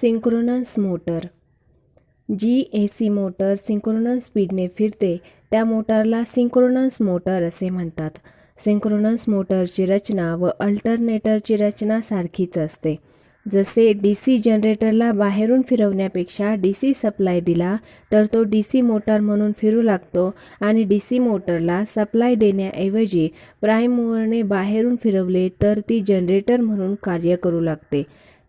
Synchronous motor. G A C motor synchronous स्पीडने फिरते त्या मोटारला सिंक्रोनस मोटर असे म्हणतात. सिंक्रोनस मोटरची रचना व अल्टरनेटरची रचना सारखीच असते. जसे डी सी जनरेटरला बाहेरून फिरवण्यापेक्षा डी सी सप्लाय दिला तर तो डी सी मोटर म्हणून फिरू लागतो आणि डी सी मोटरला सप्लाय देण्याऐवजी प्राईम मूवरने बाहेरून फिरवले तर ती जनरेटर म्हणून कार्य करू लागते.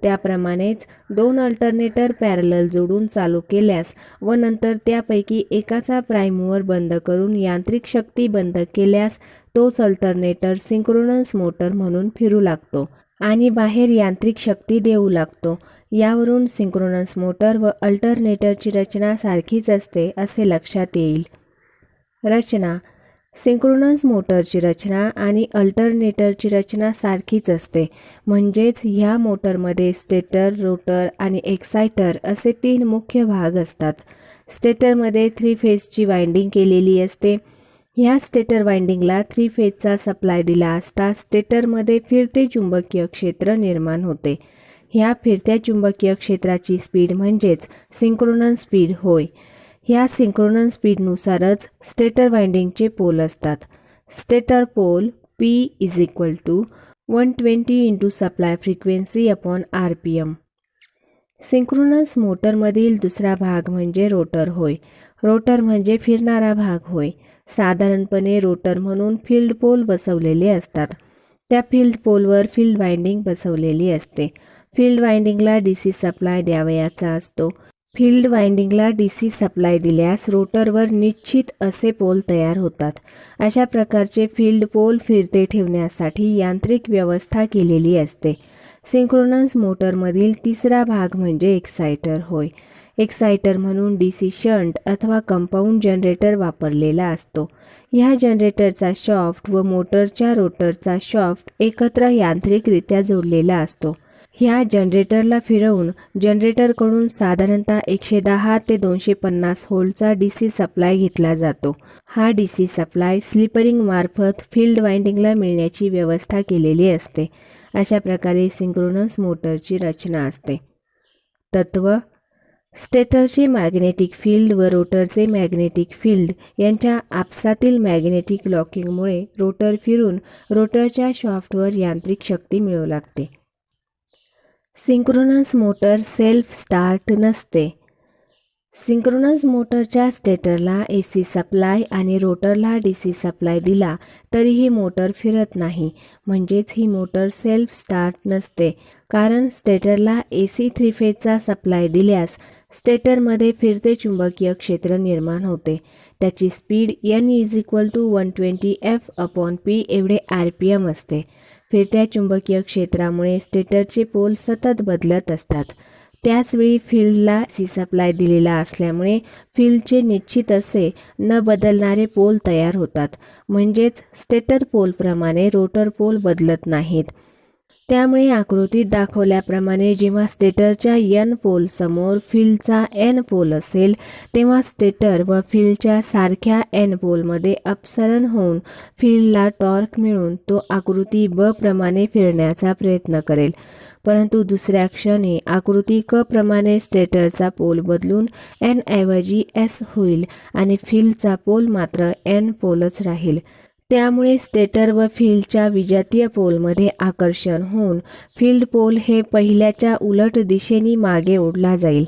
त्याप्रमाणेच दोन अल्टरनेटर पॅरलल जोडून चालू केल्यास व नंतर त्यापैकी एकाचा प्राईम बंद करून यांत्रिक शक्ती बंद केल्यास तोच अल्टरनेटर सिंक्रोनस मोटर म्हणून फिरू लागतो आणि बाहेर यांत्रिक शक्ती देऊ लागतो. यावरून सिंक्रोनस मोटर व अल्टरनेटरची रचना सारखीच असते असे लक्षात येईल. रचना सिंक्रोनस मोटरची रचना आणि अल्टरनेटरची रचना सारखीच असते. म्हणजेच ह्या मोटरमध्ये स्टेटर रोटर आणि एक्सायटर असे तीन मुख्य भाग असतात. स्टेटरमध्ये थ्री फेजची वाइंडिंग केलेली असते. ह्या स्टेटर वाइंडिंगला थ्री फेजचा सप्लाय दिला असता स्टेटरमध्ये फिरते चुंबकीय क्षेत्र निर्माण होते. ह्या फिरत्या चुंबकीय क्षेत्राची स्पीड म्हणजेच सिंक्रोनस स्पीड होय. ह्या सिंक्रोनस स्पीडनुसारच स्टेटर वाइंडिंगचे पोल असतात. Stator pole P is equal to one twenty into supply frequency upon R P M synchronous मोटरमधील दुसरा भाग म्हणजे रोटर होय. रोटर म्हणजे फिरणारा भाग होय. साधारणपणे रोटर म्हणून फील्ड पोल बसवलेले असतात. त्या फील्ड पोलवर फील्ड वाइंडिंग बसवलेली असते. फील्ड वाइंडिंगला डी सी सप्लाय द्यावयाचा असतो. फील्ड वाइंडिंगला डी सी सप्लाय दिल्यास रोटरवर निश्चित असे पोल तयार होतात. अशा प्रकारचे फील्ड पोल फिरते ठेवण्यासाठी यांत्रिक व्यवस्था केलेली असते. सिंक्रोनस मोटरमधील तिसरा भाग म्हणजे एक्सायटर होय. एक्सायटर म्हणून डी सी शंट अथवा कंपाऊंड जनरेटर वापरलेला असतो. ह्या जनरेटरचा शॉफ्ट व मोटरच्या रोटरचा शॉफ्ट एकत्र यांत्रिकरित्या जोडलेला असतो. ह्या जनरेटरला फिरवून जनरेटरकडून साधारणतः एकशे दहा ते दोनशे पन्नास होल्डचा डी सी सप्लाय घेतला जातो. हा D C supply slip ring मार्फत फील्ड वाइंडिंगला मिळण्याची व्यवस्था केलेली असते. अशा प्रकारे सिंक्रोनस मोटरची रचना असते. तत्व. स्टेटरचे मॅग्नेटिक फील्ड व रोटरचे मॅग्नेटिक फील्ड यांच्या आपसातील मॅग्नेटिक लॉकिंगमुळे रोटर फिरून रोटरच्या शॉफ्टवर यांत्रिक शक्ती मिळू लागते. सिंक्रोनस मोटर सेल्फ स्टार्ट नसते. सिंक्रोनस मोटरच्या स्टेटरला ए सी सप्लाय आणि रोटरला डी सी सप्लाय दिला तरीही मोटर फिरत नाही. म्हणजेच ही मोटर सेल्फ स्टार्ट नसते. कारण स्टेटरला ए सी थ्री फेजचा सप्लाय दिल्यास स्टेटरमध्ये फिरते चुंबकीय क्षेत्र निर्माण होते. त्याची speed N is equal to one twenty F upon P एवढे आर पी एम असते. फिरत्या चुंबकीय क्षेत्रामुळे स्टेटरचे पोल सतत बदलत असतात. त्याचवेळी फील्डला सी सप्लाय दिलेला असल्यामुळे फील्डचे निश्चित असे न बदलणारे पोल तयार होतात. म्हणजेच स्टेटर पोलप्रमाणे रोटर पोल बदलत नाहीत. त्यामुळे आकृतीत दाखवल्याप्रमाणे जेव्हा स्टेटरच्या एन पोल समोर फील्डचा एन पोल असेल तेव्हा स्टेटर व फील्डच्या सारख्या एन पोलमध्ये अपसरण होऊन फील्डला टॉर्क मिळून तो आकृती ब प्रमाणे फिरण्याचा प्रयत्न करेल. परंतु दुसऱ्या क्षणी आकृती क प्रमाणे स्टेटरचा पोल बदलून एन ऐवजी एस होईल आणि फील्डचा पोल मात्र एन पोलच राहील. त्यामुळे स्टेटर व फील्डच्या विजातीय पोलमध्ये आकर्षण होऊन फील्ड पोल हे पहिल्याच्या उलट दिशेने मागे ओढला जाईल.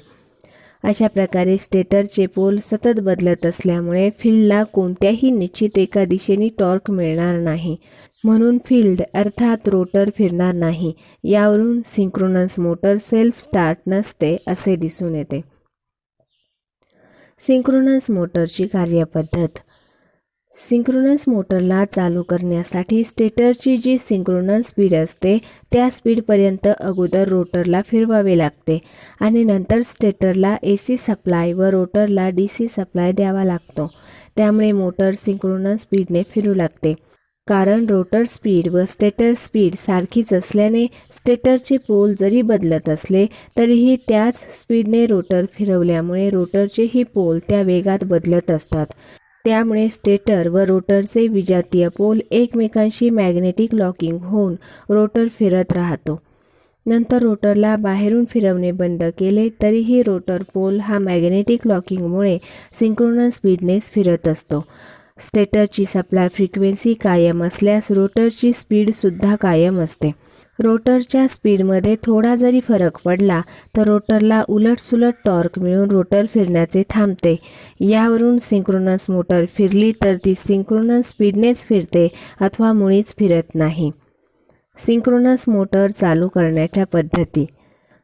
अशा प्रकारे स्टेटरचे पोल सतत बदलत असल्यामुळे फील्डला कोणत्याही निश्चित एका दिशेने टॉर्क मिळणार नाही. म्हणून फील्ड अर्थात रोटर फिरणार नाही. यावरून सिंक्रोनस मोटर सेल्फ स्टार्ट नसते असे दिसून येते. सिंक्रोनस मोटरची कार्यपद्धत. सिंक्रोनस मोटरला चालू करण्यासाठी स्टेटरची जी सिंक्रोनस स्पीड असते त्या स्पीडपर्यंत अगोदर रोटरला फिरवावे लागते आणि नंतर स्टेटरला ए सी सप्लाय व रोटरला डी सी सप्लाय द्यावा लागतो. त्यामुळे मोटर सिंक्रोनस स्पीडने फिरू लागते. कारण रोटर स्पीड व स्टेटर स्पीड सारखीच असल्याने स्टेटरचे पोल जरी बदलत असले तरीही त्याच स्पीडने रोटर फिरवल्यामुळे रोटरचेही पोल त्या वेगात बदलत असतात. त्यामुळे स्टेटर व रोटरचे विजातीय पोल एकमेकांशी मॅग्नेटिक लॉकिंग होऊन रोटर फिरत राहतो. नंतर रोटरला बाहेरून फिरवणे बंद केले तरीही रोटर पोल हा मॅग्नेटिक लॉकिंगमुळे सिंक्रोनस स्पीडनेस फिरत असतो. स्टेटरची सप्लाय फ्रिक्वेन्सी कायम असल्यास रोटरची स्पीडसुद्धा कायम असते. रोटरच्या स्पीडमध्ये थोडा जरी फरक पडला तर रोटरला उलटसुलट टॉर्क मिळून रोटर फिरण्याचे थांबते. यावरून सिंक्रोनस मोटर फिरली तर ती सिंक्रोनस स्पीडनेच फिरते अथवा मुळीच फिरत नाही. सिंक्रोनस मोटर चालू करण्याच्या पद्धती.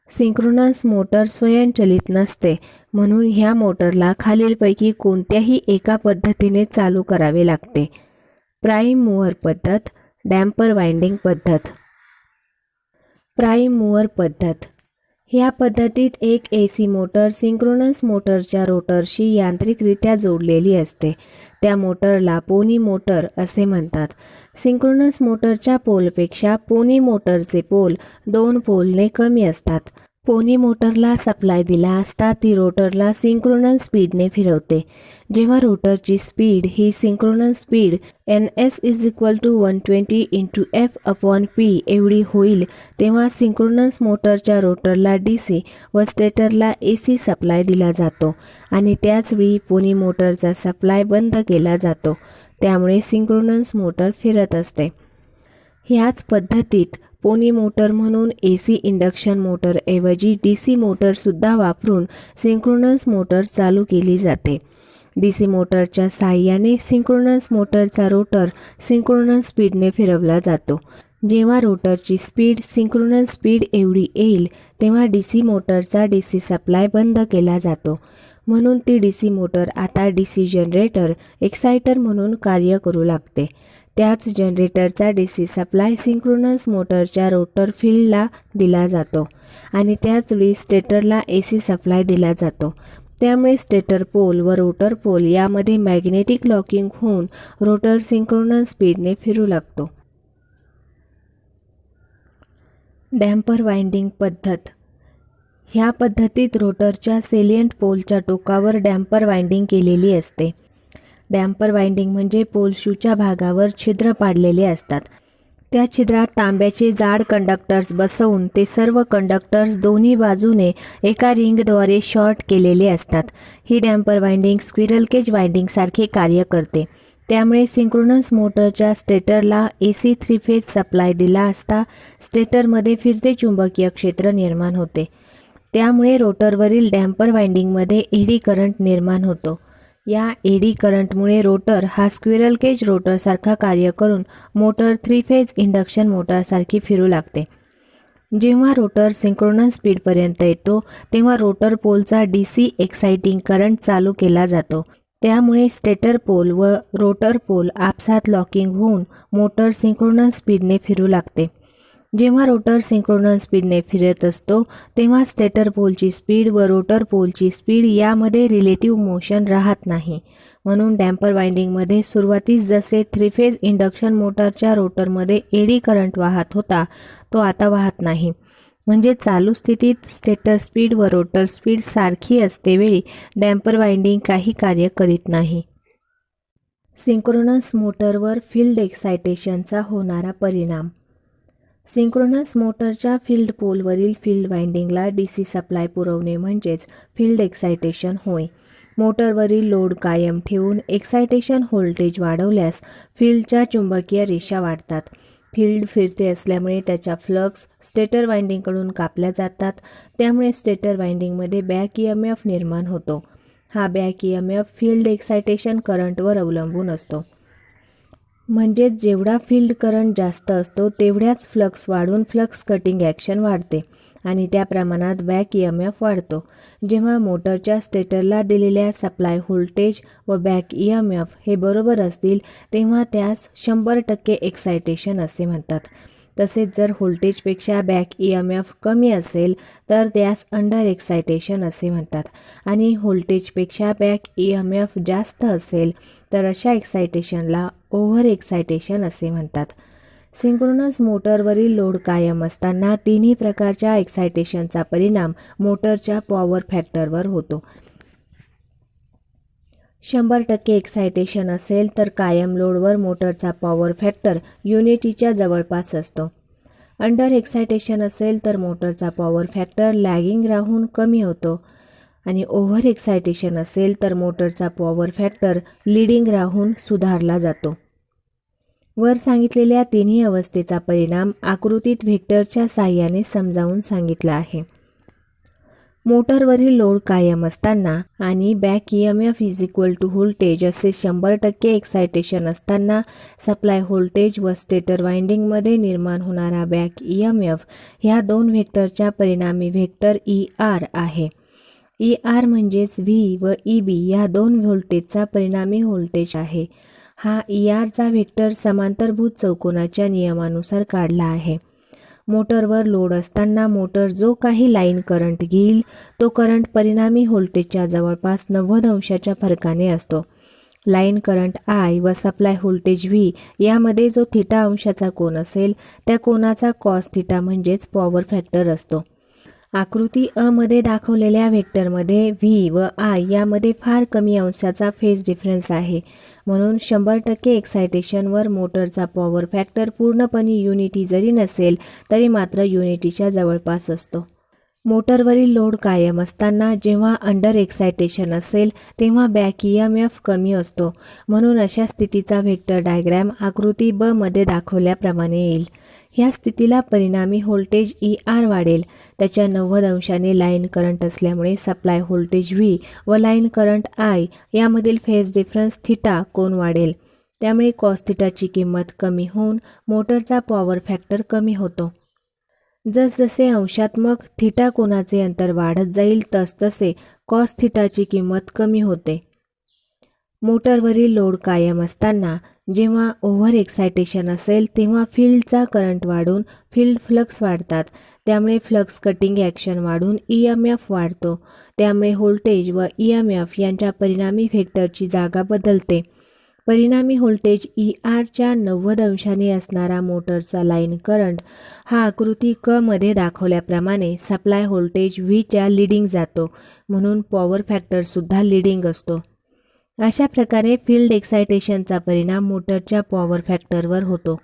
सिंक्रोनस मोटर स्वयंचलित नसते म्हणून ह्या मोटरला खालीलपैकी कोणत्याही एका पद्धतीने चालू करावे लागते. प्राईम मूव्हर पद्धत डॅम्पर वाइंडिंग पद्धत. प्राईम मूवर पद्धत. ह्या पद्धतीत एक ए सी मोटर सिंक्रोनस मोटरच्या रोटरशी यांत्रिकरित्या जोडलेली असते. त्या मोटरला पोनी मोटर असे म्हणतात. सिंक्रोनस मोटरच्या पोलपेक्षा पोनी मोटरचे पोल दोन पोलने कमी असतात. पोनी मोटरला सप्लाय दिला असता ती रोटरला सिंक्रोनल स्पीडने फिरवते. जेव्हा रोटरची speed he synchronous speed N S is equal to one twenty into F upon P एवढी होईल तेव्हा सिंक्रोनस मोटरच्या रोटरला डी सी व स्टेटरला ए सी सप्लाय दिला जातो आणि त्याचवेळी पोनी मोटरचा सप्लाय बंद केला जातो. त्यामुळे सिंक्रोनस मोटर फिरत असते. ह्याच पद्धतीत पोनी मोटर म्हणून ए सी इंडक्शन मोटरऐवजी डी सी मोटरसुद्धा वापरून सिंक्रोनस मोटर चालू केली जाते. डी सी मोटरच्या साह्याने सिंक्रोनस मोटरचा रोटर सिंक्रोनस स्पीडने फिरवला जातो. जेव्हा रोटरची स्पीड सिंक्रोनस स्पीड एवढी येईल तेव्हा डी सी मोटरचा डी सी सप्लाय बंद केला जातो. म्हणून ती डी सी मोटर आता डी सी जनरेटर एक्सायटर म्हणून कार्य करू लागते. त्याच जनरेटरचा डी सी सप्लाय सिंक्रोनस मोटरच्या रोटर फील्डला दिला जातो आणि त्याचवेळी स्टेटरला ए सी सप्लाय दिला जातो. त्यामुळे स्टेटर पोल व रोटर पोल यामध्ये मॅग्नेटिक लॉकिंग होऊन रोटर सिंक्रोनस स्पीडने फिरू लागतो. डॅम्पर वाइंडिंग पद्धत. ह्या पद्धतीत रोटरच्या सेलियंट पोलच्या टोकावर डॅम्पर वाइंडिंग केलेली असते. डॅम्पर वाइंडिंग म्हणजे पोल शूच्या भागावर छिद्र पाडलेले असतात. त्या छिद्रात तांब्याचे जाड कंडक्टर्स बसवून ते सर्व कंडक्टर्स दोन्ही बाजूने एका रिंगद्वारे शॉर्ट केलेले असतात. ही डॅम्पर वाइंडिंग स्क्विरल केज वाइंडिंगसारखे कार्य करते. त्यामुळे सिंक्रोनस मोटरच्या स्टेटरला A C three phase supply दिला असता स्टेटरमध्ये फिरते चुंबकीय क्षेत्र निर्माण होते. त्यामुळे रोटरवरील डॅम्पर वाइंडिंगमध्ये एडी करंट निर्माण होतो. या एडी करंटमुळे रोटर हा स्क्विरल केज रोटरसारखा कार्य करून मोटर थ्री फेज इंडक्शन मोटरसारखी फिरू लागते. जेव्हा रोटर सिंक्रोनस स्पीडपर्यंत येतो तेव्हा रोटर पोलचा डी सी एक्साइटिंग करंट चालू केला जातो. त्यामुळे स्टेटर पोल व रोटर पोल आपसात लॉकिंग होऊन मोटर सिंक्रोनस स्पीडने फिरू लागते. जेव्हा रोटर सिंक्रोनस स्पीडने फिरत असतो तेव्हा स्टेटर पोलची स्पीड व रोटर पोलची स्पीड यामध्ये रिलेटिव्ह मोशन राहत नाही. म्हणून डॅम्पर वाइंडिंगमध्ये सुरुवातीस जसे थ्री फेज इंडक्शन मोटरच्या रोटरमध्ये एडी करंट वाहत होता तो आता वाहत नाही. म्हणजे चालू स्थितीत स्टेटर स्पीड व रोटर स्पीड सारखी असतेवेळी डॅम्पर वाइंडिंग काही कार्य करीत नाही. सिंक्रोनस मोटरवर फील्ड एक्सायटेशनचा होणारा परिणाम. सिंक्रोनस मोटरच्या फील्ड पोलवरील फील्ड वाइंडिंगला डी सी सप्लाय पुरवणे म्हणजेच फील्ड एक्सायटेशन होय. मोटरवरील लोड कायम ठेवून एक्सायटेशन व्होल्टेज वाढवल्यास फील्डच्या चुंबकीय रेषा वाढतात. फील्ड फिरते असल्यामुळे त्याच्या फ्लक्स स्टेटर वाइंडिंगकडून कापल्या जातात त्यामुळे स्टेटर वाइंडिंगमध्ये बॅक ई एम एफ निर्माण होतो. हा back E M F field excitation करंटवर अवलंबून असतो. म्हणजेच जेवढा फील्ड करंट जास्त असतो तेवढ्याच फ्लक्स वाढून फ्लक्स कटिंग ॲक्शन वाढते आणि त्या प्रमाणात बॅक ई एम एफ वाढतो. जेव्हा मोटरच्या स्टेटरला दिलेल्या सप्लाय व्होल्टेज व बॅक ई एम एफ हे बरोबर असतील तेव्हा त्यास शंभर टक्के एक्सायटेशन असे म्हणतात. तसेच जर व्होल्टेजपेक्षा बॅक ई एम एफ कमी असेल तर त्यास अंडर एक्सायटेशन असे म्हणतात. आणि व्होल्टेजपेक्षा बॅक ई एम एफ जास्त असेल तर अशा एक्सायटेशनला ओव्हर एक्सायटेशन असे म्हणतात. सिंक्रोनस मोटरवरील लोड कायम असताना तिन्ही प्रकारच्या एक्सायटेशनचा परिणाम मोटरच्या पॉवर फॅक्टरवर होतो. शंभर टक्के एक्सायटेशन असेल तर कायम लोडवर मोटरचा पॉवर फॅक्टर युनिटीच्या जवळपास असतो. अंडर एक्सायटेशन असेल तर मोटरचा पॉवर फॅक्टर लॅगिंग राहून कमी होतो. आणि ओव्हर एक्सायटेशन असेल तर मोटरचा पॉवर फॅक्टर लिडिंग राहून सुधारला जातो. वर सांगितलेल्या तिन्ही अवस्थेचा परिणाम आकृतीत व्हेक्टरच्या साह्याने समजावून सांगितला आहे. मोटरवरील लोड कायम असताना आणि back E M F is equal to voltage असे शंभर टक्के एक्सायटेशन असताना सप्लाय व्होल्टेज व स्टेटर वाइंडिंगमध्ये निर्माण होणारा बॅक ई एम एफ ह्या दोन व्हेक्टरच्या परिणामी व्हेक्टर ई आर आहे. ई आर म्हणजेच व्ही व ई बी या दोन व्होल्टेजचा परिणामी व्होल्टेज आहे. हा ई आरचा व्हेक्टर समांतरभूत चौकोनाच्या नियमानुसार काढला आहे. मोटरवर लोड असताना मोटर जो काही लाईन करंट घेईल तो करंट परिणामी व्होल्टेजच्या जवळपास नव्वद अंशाच्या फरकाने असतो. लाईन करंट आय व सप्लाय व्होल्टेज व्ही यामध्ये जो थिटा अंशाचा कोन असेल त्या कोनाचा कॉस थिटा म्हणजेच पॉवर फॅक्टर असतो. आकृती अ मध्ये दाखवलेल्या व्हेक्टरमध्ये व्ही व आय यामध्ये फार कमी अंशाचा फेज डिफरन्स आहे. म्हणून शंभर टक्के एक्सायटेशनवर मोटरचा पॉवर फॅक्टर पूर्णपणे युनिटी जरी नसेल तरी मात्र युनिटीच्या जवळपास असतो. मोटरवरील लोड कायम असताना जेव्हा अंडर एक्सायटेशन असेल तेव्हा बॅक ई एम एफ कमी असतो. म्हणून अशा स्थितीचा व्हेक्टर डायग्रॅम आकृती ब मध्ये दाखवल्याप्रमाणे येईल. ह्या स्थितीला परिणामी व्होल्टेज ई आर वाढेल. त्याच्या नव्वद अंशाने लाईन करंट असल्यामुळे सप्लाय व्होल्टेज व्ही व लाईन करंट आय यामधील फेज डिफरन्स थिटा कोन वाढेल. त्यामुळे कॉस्थिटाची किंमत कमी होऊन मोटरचा पॉवर फॅक्टर कमी होतो. जसजसे अंशात्मक थिटा कोनाचे अंतर वाढत जाईल तसतसे कॉस थिटाची किंमत कमी होते. मोटरवरील लोड कायम असताना जेव्हा ओव्हर एक्सायटेशन असेल तेव्हा फील्डचा करंट वाढून फील्ड फ्लक्स वाढतात. त्यामुळे फ्लक्स कटिंग ॲक्शन वाढून ई एम एफ वाढतो. त्यामुळे व्होल्टेज व ई एम एफ यांच्या परिणामी व्हेक्टरची जागा बदलते. परिणामी व्होल्टेज ई आरच्या नव्वद अंशाने असणारा मोटरचा लाईन करंट हा आकृती क मध्ये दाखवल्याप्रमाणे सप्लाय व्होल्टेज व्हीच्या लिडिंग जातो. म्हणून पॉवर फॅक्टरसुद्धा लिडिंग असतो. अशा प्रकारे फील्ड एक्सायटेशनचा परिणाम मोटरच्या पॉवर फॅक्टरवर होतो.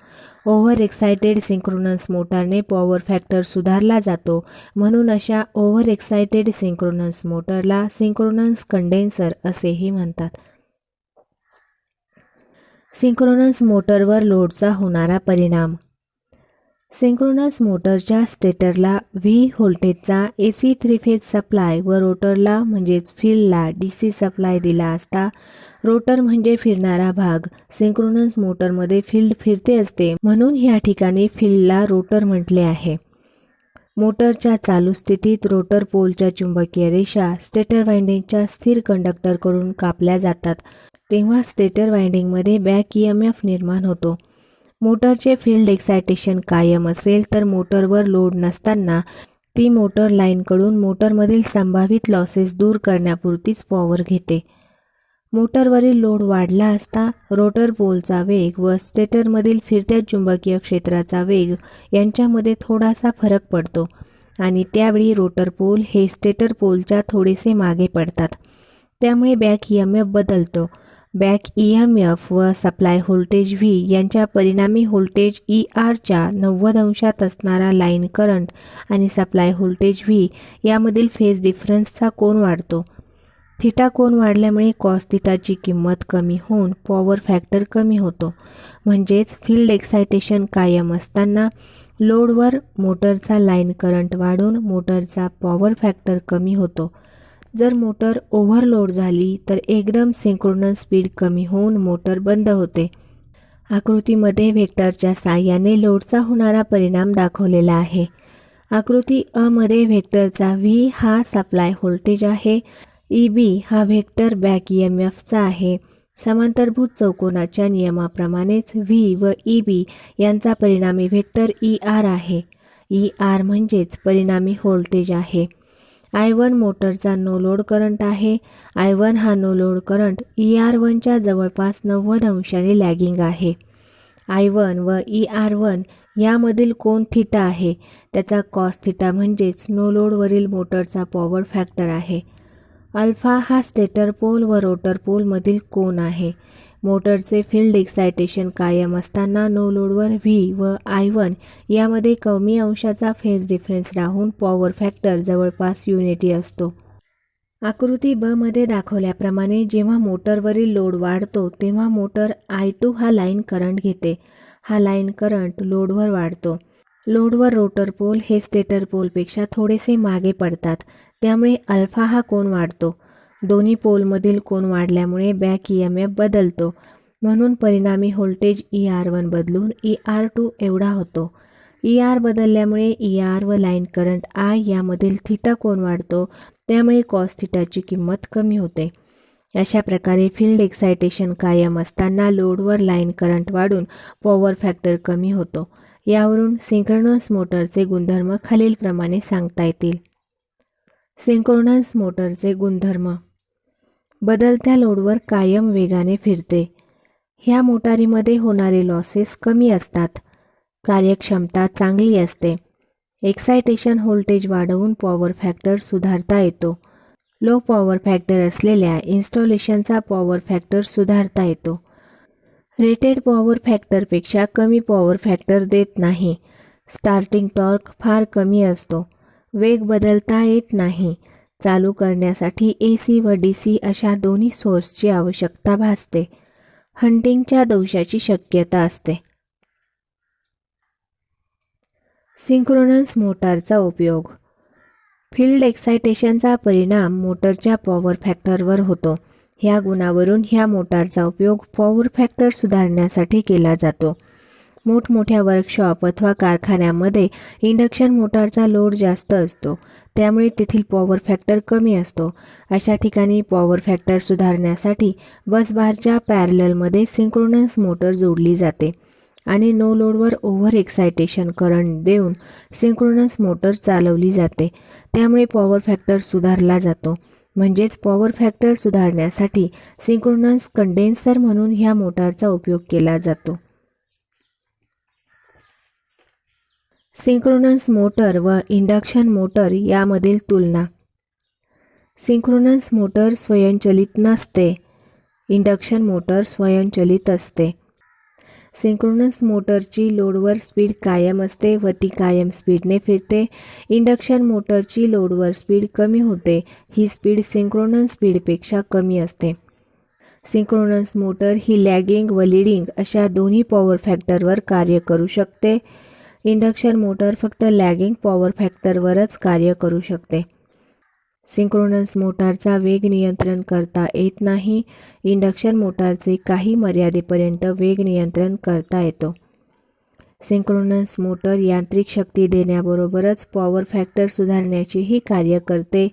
ओव्हर एक्सायटेड सिंक्रोनस मोटारने पॉवर फॅक्टर सुधारला जातो. म्हणून अशा ओव्हर एक्सायटेड सिंक्रोनस मोटरला सिंक्रोनस कंडेन्सर असेही म्हणतात. सिंक्रोनस मोटरवर लोडचा होणारा परिणाम सिंक्रोनस मोटरच्या स्टेटरला व्ही व्होल्टेजचा A C three phase supply व रोटरला म्हणजेच फील्डला डी सी सप्लाय दिला असता रोटर म्हणजे फिरणारा भाग. सिंक्रोनस मोटरमध्ये फील्ड फिरते असते म्हणून ह्या ठिकाणी फील्डला रोटर म्हटले आहे. मोटरच्या चालू स्थितीत रोटर पोलच्या चुंबकीय रेषा स्टेटर वाइंडिंगच्या स्थिर कंडक्टरकडून कापल्या जातात. तेव्हा स्टेटर वाइंडिंगमध्ये बॅक ई एम एफ निर्माण होतो. मोटरचे फील्ड एक्सायटेशन कायम असेल तर मोटरवर लोड नसताना ती मोटर लाईनकडून मोटरमधील संभावित लॉसेस दूर करण्यापुरतीच पॉवर घेते. मोटरवरील लोड वाढला असता रोटर पोलचा वेग व स्टेटरमधील फिरत्या चुंबकीय क्षेत्राचा वेग यांच्यामध्ये थोडासा फरक पडतो आणि त्यावेळी रोटर पोल हे स्टेटर पोलच्या थोडेसे मागे पडतात. त्यामुळे बॅक यम एफ बदलतो. बॅक ई एम एफ व सप्लाय व्होल्टेज व्ही यांच्या परिणामी व्होल्टेज ई आरच्या नव्वद अंशात असणारा लाईन करंट आणि सप्लाय व्होल्टेज व्ही यामधील फेज डिफरन्सचा कोन वाढतो. थिटा कोन वाढल्यामुळे कॉस थिटाची किंमत कमी होऊन पॉवर फॅक्टर कमी होतो. म्हणजेच फील्ड एक्सायटेशन कायम असताना लोडवर मोटरचा लाईन करंट वाढून मोटरचा पॉवर फॅक्टर कमी होतो. जर मोटर ओव्हरलोड झाली तर एकदम सिंक्रोनस स्पीड कमी होऊन मोटर बंद होते. आकृतीमध्ये व्हेक्टरच्या साह्याने लोडचा होणारा परिणाम दाखवलेला आहे. आकृती अ मध्ये व्हेक्टरचा व्ही हा सप्लाय व्होल्टेज आहे. ई बी हा व्हेक्टर बॅक ई एम एफचा आहे. समांतरभूत चौकोनाच्या नियमाप्रमाणेच व्ही व ई बी यांचा परिणामी व्हेक्टर ई आर आहे. ई आर म्हणजेच परिणामी व्होल्टेज आहे. आय वन मोटरचा नो लोड करंट आहे. आय वन हा no load current E R वनच्या जवळपास नव्वद अंशाने लॅगिंग आहे. आय वन व ई आर वन यामधील कोन थिटा आहे? त्याचा कॉस थिटा म्हणजेच नो लोडवरील मोटरचा पॉवर फॅक्टर आहे. अल्फा हा स्टेटर पोल व रोटर पोलमधील कोण आहे. मोटरचे फील्ड एक्सायटेशन कायम असताना नो लोडवर व्ही व आय वन यामध्ये कमी अंशाचा फेज डिफरन्स राहून पॉवर फॅक्टर जवळपास युनिटी असतो. आकृती ब मध्ये दाखवल्याप्रमाणे जेव्हा मोटरवरील लोड वाढतो तेव्हा मोटर आय टू हा लाईन करंट घेते. हा लाईन करंट लोडवर वाढतो. लोडवर रोटर पोल हे स्टेटर पोलपेक्षा थोडेसे मागे पडतात. त्यामुळे अल्फा हा कोन वाढतो. दोन्ही पोलमधील कोन वाढल्यामुळे बॅक ई एम एफ बदलतो. म्हणून परिणामी व्होल्टेज ई आर वन बदलून ई आर टू एवढा होतो. ई आर बदलल्यामुळे ई आर व लाईन करंट आय यामधील थिटा कोन वाढतो. त्यामुळे कॉस थिटाची किंमत कमी होते. अशा प्रकारे फील्ड एक्सायटेशन कायम असताना लोडवर लाईन करंट वाढून पॉवर फॅक्टर कमी होतो. यावरून सिंक्रोनस मोटरचे गुणधर्म खालीलप्रमाणे सांगता येतील. सिंक्रोनस मोटरचे गुणधर्म बदलत्या लोडवर कायम वेगाने फिरते. ह्या मोटारीमध्ये होणारे लॉसेस कमी असतात. कार्यक्षमता चांगली असते. एक्सायटेशन व्होल्टेज वाढवून पॉवर फॅक्टर सुधारता येतो. लो पॉवर फॅक्टर असलेल्या इन्स्टॉलेशनचा पॉवर फॅक्टर सुधारता येतो. रेटेड पॉवर फॅक्टरपेक्षा कमी पॉवर फॅक्टर देत नाही. स्टार्टिंग टॉर्क फार कमी असतो. वेग बदलता येत नाही. चालू करण्यासाठी ए सी व डी सी अशा दोन्ही सोर्सची आवश्यकता भासते. हंटिंगच्या दोषाची शक्यता असते. सिंक्रोनस मोटारचा उपयोग. फील्ड एक्सायटेशनचा परिणाम मोटरच्या पॉवर फॅक्टरवर होतो. ह्या गुणावरून ह्या मोटारचा उपयोग पॉवर फॅक्टर सुधारण्यासाठी केला जातो. मोठमोठ्या वर्कशॉप अथवा कारखान्यामध्ये इंडक्शन मोटारचा लोड जास्त असतो. त्यामुळे तेथील पॉवर फॅक्टर कमी असतो. अशा ठिकाणी पॉवर फॅक्टर सुधारण्यासाठी बसबारच्या पॅरलमध्ये सिंक्रोनस मोटर जोडली जाते आणि नो लोडवर ओव्हर एक्सायटेशन करंट देऊन सिंक्रोनस मोटर चालवली जाते. त्यामुळे पॉवर फॅक्टर सुधारला जातो. म्हणजेच पॉवर फॅक्टर सुधारण्यासाठी सिंक्रोनस कंडेन्सर म्हणून ह्या मोटारचा उपयोग केला जातो. सिंक्रोनस मोटर व इंडक्शन मोटर यामधील तुलना. सिंक्रोनस मोटर स्वयंचलित नसते. इंडक्शन मोटर स्वयंचलित असते. सिंक्रोनस मोटरची लोडवर स्पीड कायम असते व ती कायम स्पीडने फिरते. इंडक्शन मोटरची लोडवर स्पीड कमी होते. ही स्पीड सिंक्रोनस स्पीडपेक्षा कमी असते. सिंक्रोनस मोटर ही लॅगिंग व लिडिंग अशा दोन्ही पॉवर फॅक्टरवर कार्य करू शकते. इंडक्शन मोटर फक्त लॅगिंग पॉवर फॅक्टरवरच कार्य करू शकते. सिंक्रोनस मोटारचा वेग नियंत्रण करता येत नाही. इंडक्शन मोटारचे काही मर्यादेपर्यंत वेग नियंत्रण करता येतो. सिंक्रोनस मोटर यांत्रिक शक्ती देण्याबरोबरच पॉवर फॅक्टर सुधारण्याचेही कार्य करते.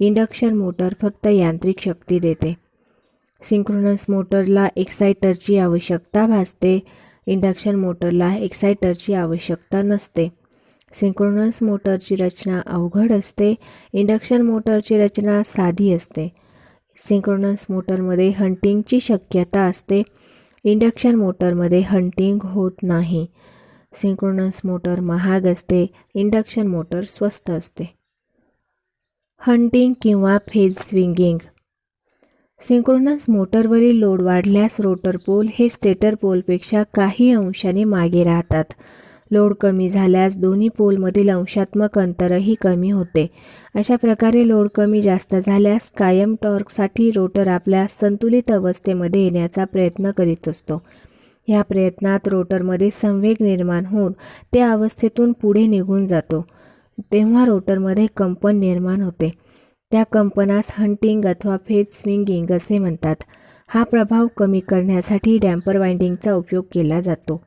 इंडक्शन मोटर फक्त यांत्रिक शक्ती देते. सिंक्रोनस मोटरला एक्सायटरची आवश्यकता भासते. इंडक्शन मोटरला एक्सायटरची आवश्यकता नसते. सिंक्रोनस मोटरची रचना अवघड असते. इंडक्शन मोटरची रचना साधी असते. सिंक्रोनस मोटरमध्ये हंटिंगची शक्यता असते. इंडक्शन मोटरमध्ये हंटिंग होत नाही. सिंक्रोनस मोटर महाग असते. इंडक्शन मोटर स्वस्त असते. हंटिंग किंवा फेज स्विंगिंग सिंक्रोनस मोटरवरील लोड वाढल्यास रोटर पोल हे स्टेटर पोलपेक्षा काही अंशाने मागे राहतात. लोड कमी झाल्यास दोन्ही पोलमधील अंशात्मक अंतरही कमी होते. अशा प्रकारे लोड कमी जास्त झाल्यास कायम टॉर्कसाठी रोटर आपल्या संतुलित अवस्थेमध्ये येण्याचा प्रयत्न करीत असतो. या प्रयत्नात रोटरमध्ये संवेग निर्माण होऊन त्या अवस्थेतून पुढे निघून जातो. तेव्हा रोटरमध्ये कंपन निर्माण होते. त्या कंपनास हंटिंग अथवा फेज स्विंगिंग असे म्हणतात. हा प्रभाव कमी करण्यासाठी डॅम्पर वाइंडिंगचा उपयोग केला जातो.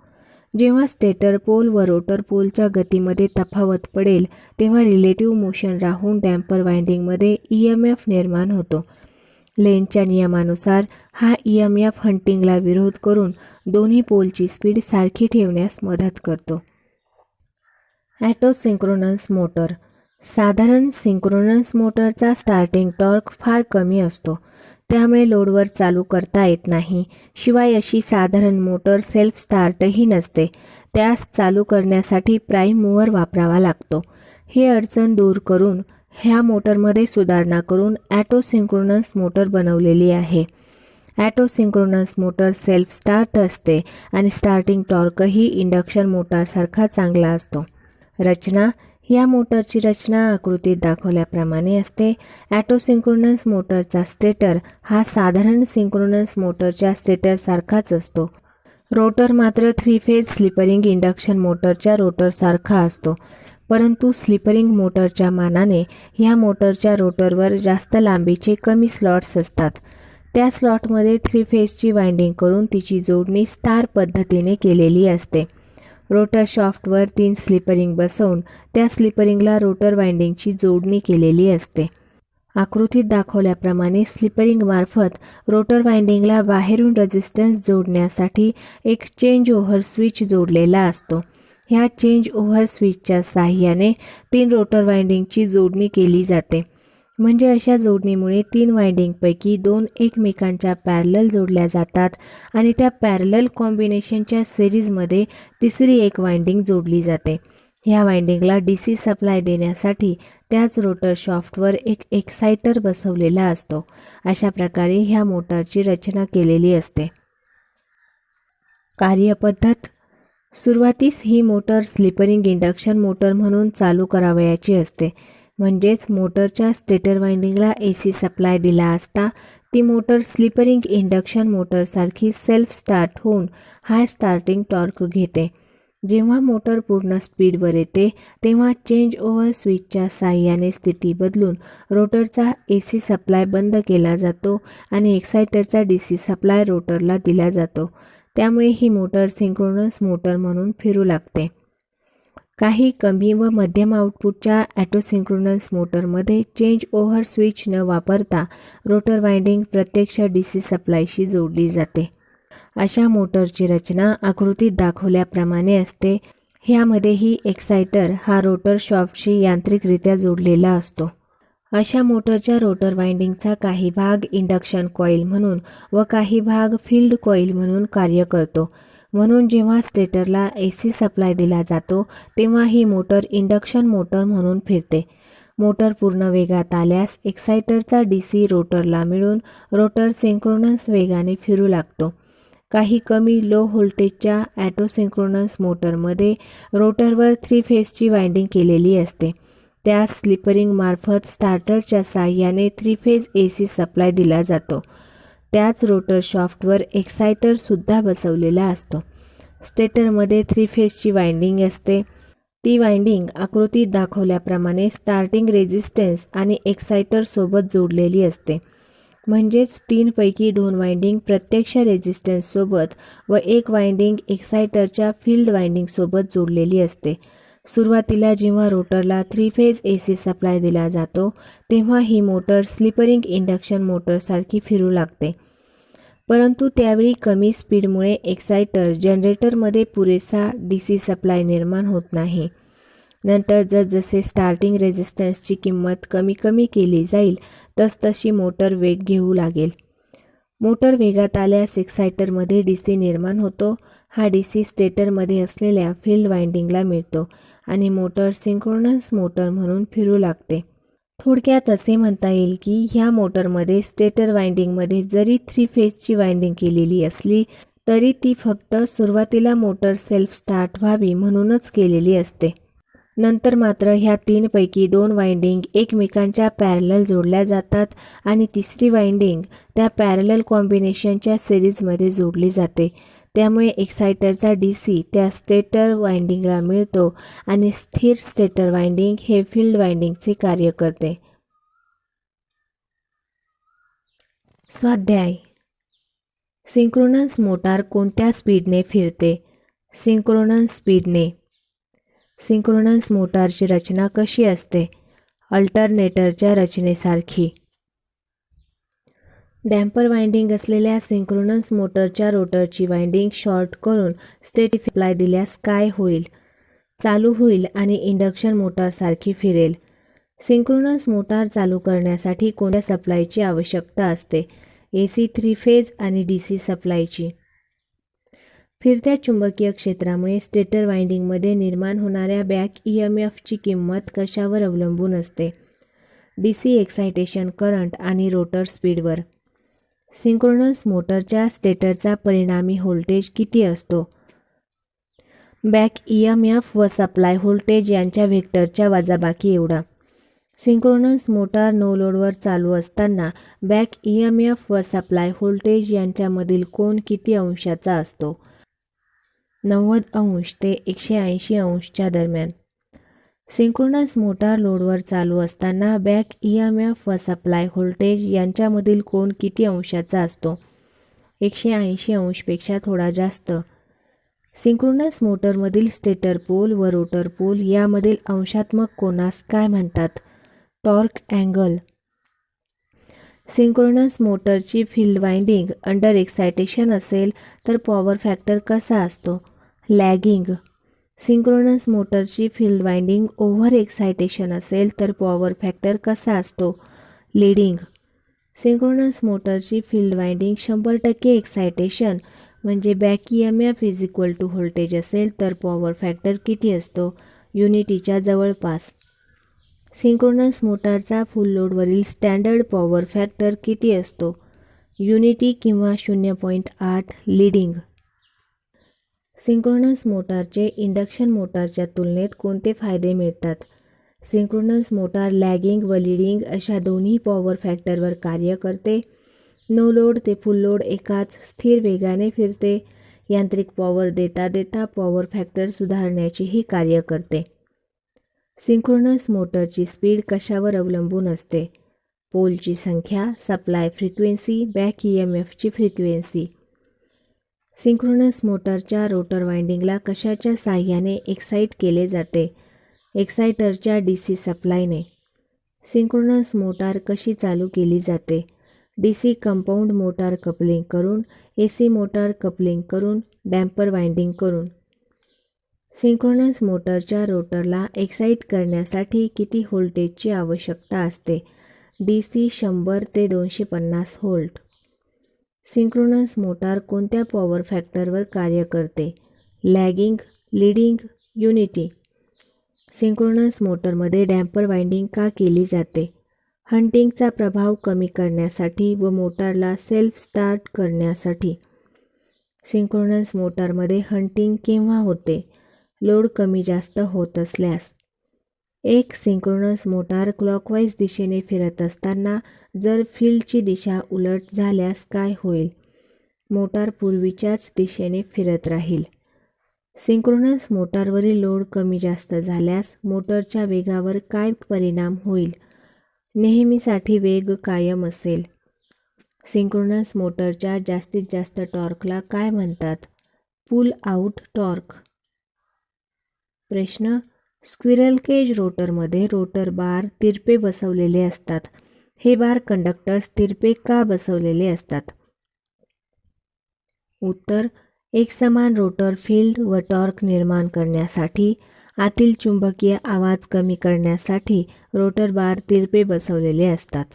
जेव्हा स्टेटर पोल व रोटर पोलच्या गतीमध्ये तफावत पडेल तेव्हा रिलेटिव्ह मोशन राहून डॅम्पर वाइंडिंगमध्ये ई एम एफ निर्माण होतो. लेनच्या नियमानुसार हा ई एम एफ हंटिंगला विरोध करून दोन्ही पोलची स्पीड सारखी ठेवण्यास मदत करतो. ॲटोसिंक्रोनस मोटर साधारण सिंक्रोनस मोटरचा स्टार्टिंग टॉर्क फार कमी असतो. त्यामुळे लोडवर चालू करता येत नाही. शिवाय अशी साधारण मोटर सेल्फ स्टार्टही नसते. त्यास चालू करण्यासाठी प्राईम मूवर वापरावा लागतो. हे अडचण दूर करून ह्या मोटरमध्ये सुधारणा करून ॲटोसिंक्रोनस मोटर बनवलेली आहे. Auto synchronous motor self start असते आणि स्टार्टिंग टॉर्कही इंडक्शन मोटारसारखा चांगला असतो. रचना या मोटरची रचना आकृतीत दाखवल्याप्रमाणे असते. ॲटो सिंक्रोनस मोटरचा स्टेटर हा साधारण सिंक्रोनस मोटरच्या स्टेटरसारखाच असतो. रोटर मात्र थ्री फेज स्लिपरिंग इंडक्शन मोटरच्या रोटरसारखा असतो. परंतु स्लिपरिंग मोटरच्या मानाने ह्या मोटरच्या रोटरवर जास्त लांबीचे कमी स्लॉट्स असतात. त्या स्लॉटमध्ये थ्री फेजची वाइंडिंग करून तिची जोडणी स्टार पद्धतीने केलेली असते. रोटर शॉफ्टवर तीन स्लिपरिंग बसवून त्या स्लिपरिंगला रोटर वाइंडिंगची जोडणी केलेली असते. आकृतीत दाखवल्याप्रमाणे स्लिपरिंगमार्फत रोटर वाइंडिंगला बाहेरून रेजिस्टन्स जोडण्यासाठी एक चेंज ओव्हर स्विच जोडलेला असतो. ह्या चेंज ओव्हर स्विचच्या साहाय्याने तीन रोटर वाइंडिंगची जोडणी केली जाते. म्हणजे अशा जोडणीमुळे तीन वाइंडिंगपैकी दोन एकमेकांच्या पॅरलल जोडल्या जातात आणि त्या पॅरलल कॉम्बिनेशनच्या सिरीजमध्ये तिसरी एक वाइंडिंग जोडली जाते. ह्या वाइंडिंगला डी सी सप्लाय देण्यासाठी त्याच रोटर शॉफ्टवर एक एक्सायटर बसवलेला असतो. अशा प्रकारे ह्या मोटारची रचना केलेली असते. कार्यपद्धत. सुरुवातीस ही motor slip ring induction motor म्हणून चालू करावयाची असते. म्हणजेच मोटरच्या स्टेटर वाइंडिंगला ए सी सप्लाय दिला असता ती मोटर स्लिपरिंग इंडक्शन मोटरसारखी सेल्फ स्टार्ट होऊन हाय स्टार्टिंग टॉर्क घेते. जेव्हा मोटर पूर्ण स्पीडवर येते तेव्हा चेंज ओव्हर स्विचच्या साह्याने स्थिती बदलून रोटरचा ए सी सप्लाय बंद केला जातो आणि एक्सायटरचा डी सी सप्लाय रोटरला दिला जातो. त्यामुळे ही मोटर सिंक्रोनस मोटर म्हणून फिरू लागते. काही कमी व मध्यम आउटपुटच्या ॲटोसिंक्रोनस मोटरमध्ये चेंज ओव्हर स्विच न वापरता रोटर वाइंडिंग प्रत्यक्ष डी सी सप्लायशी जोडली जाते. अशा मोटरची रचना आकृतीत दाखवल्याप्रमाणे असते. ह्यामध्येही एक्सायटर हा रोटर शॉफ्टशी यांत्रिकरित्या जोडलेला असतो. अशा मोटरच्या रोटर वाइंडिंगचा काही भाग इंडक्शन कॉईल म्हणून व काही भाग फील्ड कॉईल म्हणून कार्य करतो. म्हणून जेव्हा स्टेटरला ए सी सप्लाय दिला जातो तेव्हा ही मोटर इंडक्शन मोटर म्हणून फिरते. मोटर पूर्ण वेगात आल्यास एक्सायटरचा डी सी रोटरला मिळून रोटर सिंक्रोनस वेगाने फिरू लागतो. काही कमी लो व्होल्टेजच्या ॲटोसिंक्रोनस मोटरमध्ये रोटरवर थ्री फेजची वाइंडिंग केलेली असते. त्या स्लिपरिंगमार्फत स्टार्टरच्या साह्याने three phase A C supply दिला जातो. त्याच रोटर शॉफ्टवर एक्सायटरसुद्धा बसवलेला असतो. स्टेटरमध्ये थ्री फेजची वाइंडिंग असते. ती वाइंडिंग आकृतीत दाखवल्याप्रमाणे स्टार्टिंग रेझिस्टन्स आणि एक्सायटरसोबत जोडलेली असते. म्हणजेच तीनपैकी दोन वाइंडिंग प्रत्यक्ष रेझिस्टन्ससोबत व एक वाइंडिंग एक्सायटरच्या फील्ड वाइंडिंगसोबत जोडलेली असते. सुरुवातीला जेव्हा रोटरला three phase A C supply दिला जातो तेव्हा ही मोटर स्लिपरिंग इंडक्शन मोटरसारखी फिरू लागते. परंतु त्यावेळी कमी स्पीडमुळे एक्सायटर जनरेटरमध्ये पुरेसा डी सी सप्लाय निर्माण होत नाही. नंतर जसजसे स्टार्टिंग रेझिस्टन्सची किंमत कमी कमी केली जाईल तसतशी मोटर वेग घेऊ लागेल. मोटर वेगात आल्यास एक्सायटरमध्ये डी सी निर्माण होतो. हा डी सी स्टेटरमध्ये असलेल्या फील्ड वाइंडिंगला मिळतो. आणि मोटर सिंक्रोनस मोटर म्हणून फिरू लागते. थोडक्यात असे म्हणता येईल की ह्या मोटरमध्ये स्टेटर वाइंडिंगमध्ये जरी थ्री फेजची वाइंडिंग केलेली असली तरी ती फक्त सुरुवातीला मोटर सेल्फ स्टार्ट व्हावी म्हणूनच केलेली असते. नंतर मात्र ह्या तीनपैकी दोन वाइंडिंग एकमेकांच्या पॅरलल जोडल्या जातात आणि तिसरी वाइंडिंग त्या पॅरलल कॉम्बिनेशनच्या सिरीजमध्ये जोडली जाते. त्यामुळे एक्सायटरचा डी सी त्या स्टेटर वाइंडिंगला मिळतो आणि स्थिर स्टेटर वाइंडिंग हे फील्ड वाइंडिंगचे कार्य करते. स्वाध्याय. सिंक्रोनस मोटार कोणत्या स्पीडने फिरते? सिंक्रोनस स्पीडने. सिंक्रोनस मोटारची रचना कशी असते? अल्टरनेटरच्या रचनेसारखी. डॅम्पर वाइंडिंग असलेल्या सिंक्रोनस मोटरच्या रोटरची वाइंडिंग शॉर्ट करून स्टेट सप्लाय दिल्यास काय होईल? चालू होईल आणि इंडक्शन मोटारसारखी फिरेल. सिंक्रोनस मोटार चालू करण्यासाठी कोणत्या सप्लायची आवश्यकता असते? ए सी थ्री फेज आणि डी सी सप्लायची. फिरत्या चुंबकीय क्षेत्रामुळे स्टेटर वाइंडिंगमध्ये निर्माण होणाऱ्या बॅक ई एम एफची किंमत कशावर अवलंबून असते? डी सी एक्सायटेशन करंट आणि रोटर स्पीडवर. सिंक्रोनस मोटरच्या स्टेटरचा परिणामी व्होल्टेज किती असतो? बॅक ई एम एफ व सप्लाय व्होल्टेज यांच्या व्हेक्टरच्या वजाबाकी एवढा. सिंक्रोनस मोटार नो लोडवर चालू असताना बॅक ई एम एफ व सप्लाय व्होल्टेज यांच्यामधील कोन किती अंशाचा असतो? नव्वद अंश ते एकशे ऐंशी अंशच्या दरम्यान. सिंक्रोनस मोटार लोडवर चालू असताना बॅक ई एम एफ व सप्लाय व्होल्टेज यांच्यामधील कोन किती अंशाचा असतो? एकशे ऐंशी अंशपेक्षा थोडा जास्त. सिंक्रोनस मोटरमधील स्टेटर पोल व रोटर पोल यामधील अंशात्मक कोनास काय म्हणतात? Torque angle. सिंक्रोनस मोटरची फील्ड वाइंडिंग अंडर एक्सायटेशन असेल तर पॉवर फॅक्टर कसा असतो? लॅगिंग. सिंक्रोनस मोटरची फील्ड वाइंडिंग ओव्हर एक्सायटेशन असेल तर पॉवर फॅक्टर कसा असतो? लिडिंग. सिंक्रोनस मोटरची फील्ड वाइंडिंग शंभर टक्के एक्सायटेशन म्हणजे back E M F is equal to voltage असेल तर पॉवर फॅक्टर किती असतो? युनिटीच्या जवळपास. सिंक्रोनस मोटारचा फुल लोडवरील स्टँडर्ड पॉवर फॅक्टर किती असतो? युनिटी किंवा शून्य पॉईंट आठ लिडिंग. सिंक्रोनस मोटारचे इंडक्शन मोटारच्या तुलनेत कोणते फायदे मिळतात? सिंक्रोनस मोटार लॅगिंग व लिडिंग अशा दोन्ही पॉवर फॅक्टरवर कार्य करते. नो लोड ते फुल लोड एकाच स्थिर वेगाने फिरते. यांत्रिक पॉवर देता देता पॉवर फॅक्टर सुधारण्याचेही कार्य करते. सिंक्रोनस मोटरची स्पीड कशावर अवलंबून असते? पोलची संख्या supply frequency back E M एफची frequency. Synchronous मोटरच्या रोटर वाइंडिंगला कशाच्या साह्याने एक्साईट केले जाते? एक्सायटरच्या डी सी सप्लायने. सिंक्रोनस मोटार कशी चालू केली जाते? D C compound motor coupling करून ए सी मोटार कपलिंग करून डॅम्पर वाइंडिंग करून. सिंक्रोनस मोटरच्या रोटरला एक्साईट करण्यासाठी किती व्होल्टेजची आवश्यकता असते? डी सी शंभर ते दोनशे पन्नास व्होल्ट. सिंक्रोनस मोटार कोणत्या पॉवर फॅक्टरवर कार्य करते? Lagging leading unity. सिंक्रोनस मोटरमध्ये डॅम्पर वाइंडिंग का केली जाते? हंटिंगचा प्रभाव कमी करण्यासाठी व मोटारला सेल्फ स्टार्ट करण्यासाठी. सिंक्रोनस मोटारमध्ये हंटिंग केव्हा होते? लोड कमी जास्त होत असल्यास. एक सिंक्रोनस मोटार क्लॉकवाईज दिशेने फिरत असताना जर फील्डची दिशा उलट झाल्यास काय होईल? मोटार पूर्वीच्याच दिशेने फिरत राहील. सिंक्रोनस मोटारवरील लोड कमी जास्त झाल्यास मोटरच्या वेगावर काय परिणाम होईल? नेहमीसाठी वेग कायम असेल. सिंक्रोनस मोटरच्या जास्तीत जास्त टॉर्कला काय म्हणतात? Pull out torque. प्रश्न. स्क्विरल केज रोटरमध्ये रोटर बार तिरपे बसवलेले असतात. हे बार कंडक्टर्स तिरपे का बसवलेले असतात? उत्तर एकसमान रोटर फील्ड व टॉर्क निर्माण करण्यासाठी आतील चुंबकीय आवाज कमी करण्यासाठी रोटर बार तिरपे बसवलेले असतात.